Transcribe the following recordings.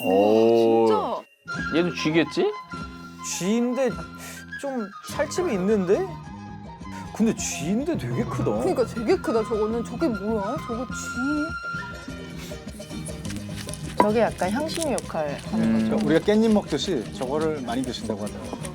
오. 진짜. 얘도 쥐겠지? 쥐인데 좀 살집이 있는데? 근데 쥐인데 되게 크다. 그러니까 되게 크다. 저거는 저게 뭐야? 저거 쥐. 저게 약간 향신료 역할 하는 거죠. 우리가 깻잎 먹듯이 저거를 많이 드신다고 하더라고요.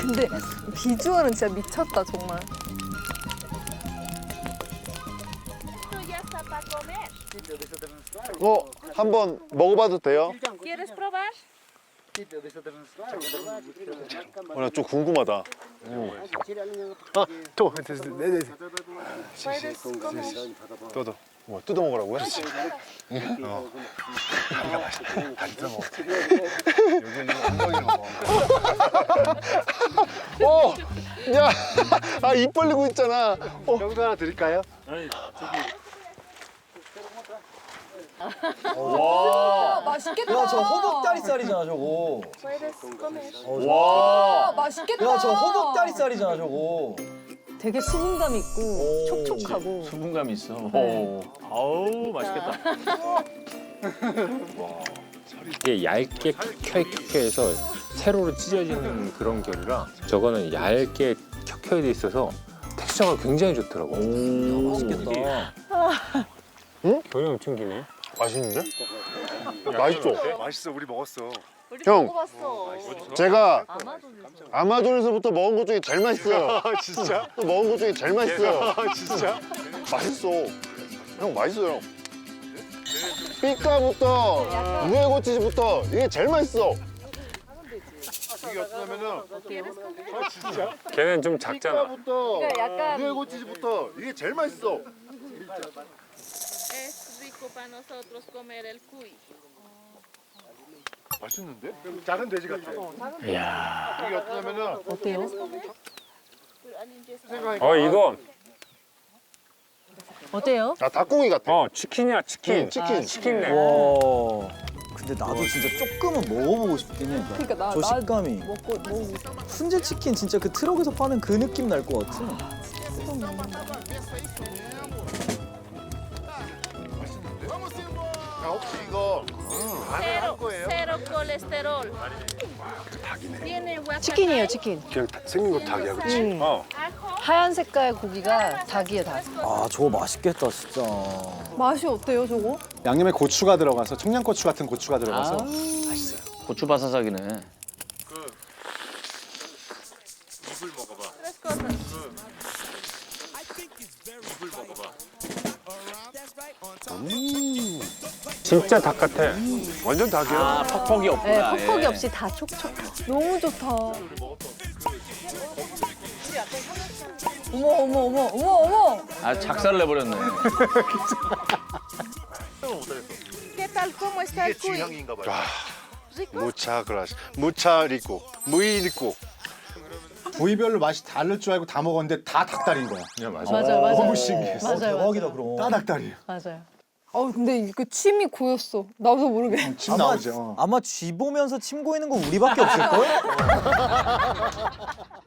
근데 비주얼은 진짜 미쳤다 정말. 어, 한번 먹어봐도 돼요? ¿Quieres probar? 어, 나좀 궁금하다. 아, 또, 네네. 뜯어. 뭐 뜯어 먹으라고요? 어. 다 뜯어 먹어. 여기 엉덩이로 먹어. 어, 야, 아, 입 벌리고 있잖아. 어. 여기도 하나 드릴까요? 아, 맛있겠다. 야, 저 허벅다리살이잖아, 저거. 아, 와. 맛있겠다. 야, 저 허벅다리살이잖아, 저거. 되게 수분감 있고 오. 촉촉하고 수분감 있어. 네. 오. 아우 맛있겠다. 이게 얇게 켜켜해서 세로로 찢어지는 그런 결이라 저거는 얇게 켜켜해 돼 있어서 텍스처가 굉장히 좋더라고. 오, 맛있겠다. 결이 엄청 기네. 맛있는데? 맛있어. 맛있어, 우리 먹었어. 형, 먹어봤어. 제가 아마존에서부터 먹은 것 중에 제일 맛있어요. 진짜? 먹은 것 중에 제일 맛있어요. 진짜? 맛있어. 형 맛있어요. 삐까부터 무에 고치즈부터 이게 제일 맛있어. 이게 어떠냐면은 걔는 좀 작잖아. 삐까부터 그러니까 약간 무에고치즈부터 이게 제일 맛있어. Es rico para nosotros comer el cuy. 맛있는데? 작은 돼지 같아. 이야. 이게 어떠냐면은 어때요? 어 이거 어때요? 아 닭고기 같아. 어 치킨이야 치킨. 응, 치킨. 아, 치킨네. 와. 근데 나도 진짜 조금은 먹어보고 싶긴 해. 그러니까 나, 저 나 식감이. 먹고 먹고 훈제 치킨 진짜 그 트럭에서 파는 그 느낌 날 것 같아. 아, 혹시 이거 간을 할 거예요? cero colesterol. Tiene guacamole. 치킨이에요 치킨. 그냥 생긴 거 닭이야, 그렇지? 음. 어. 하얀 색깔 고기가 닭이에요 닭. 아, 저거 맛있겠다, 진짜. 맛이 어때요 저거? 양념에 고추가 들어가서 청양고추 같은 고추가 들어가서 고추 바사삭이네. Cosas. 진짜 닭 같아. 완전 닭이야. 아 퍽퍽이 네, 없구나. 퍽퍽이 예. 없이 다 촉촉. 너무 좋다. 어머 어머 어머 어머 어머. 아 작살 내버렸네. ¿Qué tal? ¿Cómo está el cuy? 지향인가 봐요. 무차 그라시, 무차 리코, 무이 리코. 부위별로 맛이 다를 줄 알고 다 먹었는데 다 닭다리인 거야. 맞아. 맞아요 맞아요. 너무 신기했어. 맞아요. 대박이다, 그럼. 다 닭다리야. 맞아요. 어 근데 이거 침이 고였어. 나도 모르게. 침 나오죠. 어. 아마 쥐 보면서 침 고이는 건 우리밖에 없을걸?